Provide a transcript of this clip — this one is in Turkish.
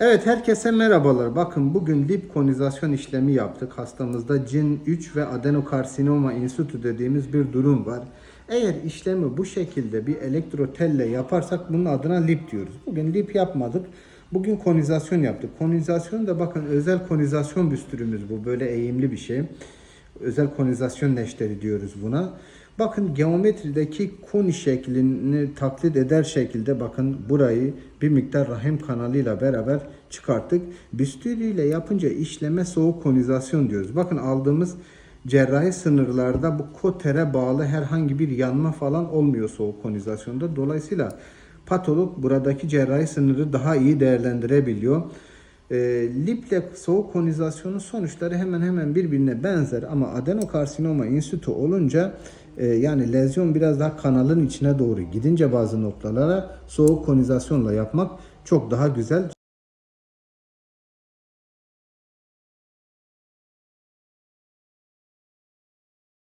Evet herkese merhabalar. Bakın bugün lip konizasyon işlemi yaptık. Hastamızda cin 3 ve adenokarsinoma insütü dediğimiz bir durum var. Eğer işlemi bu şekilde bir elektrotelle yaparsak bunun adına lip diyoruz. Bugün lip yapmadık. Bugün konizasyon yaptık. Konizasyon da bakın özel konizasyon büstürümüz bu. Böyle eğimli bir şey. Özel konizasyon neşteri diyoruz buna. Bakın geometrideki koni şeklini taklit eder şekilde bakın burayı bir miktar rahim kanalıyla beraber çıkarttık. Büstürü ile yapınca işleme soğuk konizasyon diyoruz. Bakın aldığımız cerrahi sınırlarda bu kotere bağlı herhangi bir yanma falan olmuyor soğuk konizasyonda. Dolayısıyla patolog buradaki cerrahi sınırı daha iyi değerlendirebiliyor. E, liple soğuk konizasyonun sonuçları hemen hemen birbirine benzer ama adenokarsinoma insütü olunca e, yani lezyon biraz daha kanalın içine doğru gidince bazı noktalara soğuk konizasyonla yapmak çok daha güzel.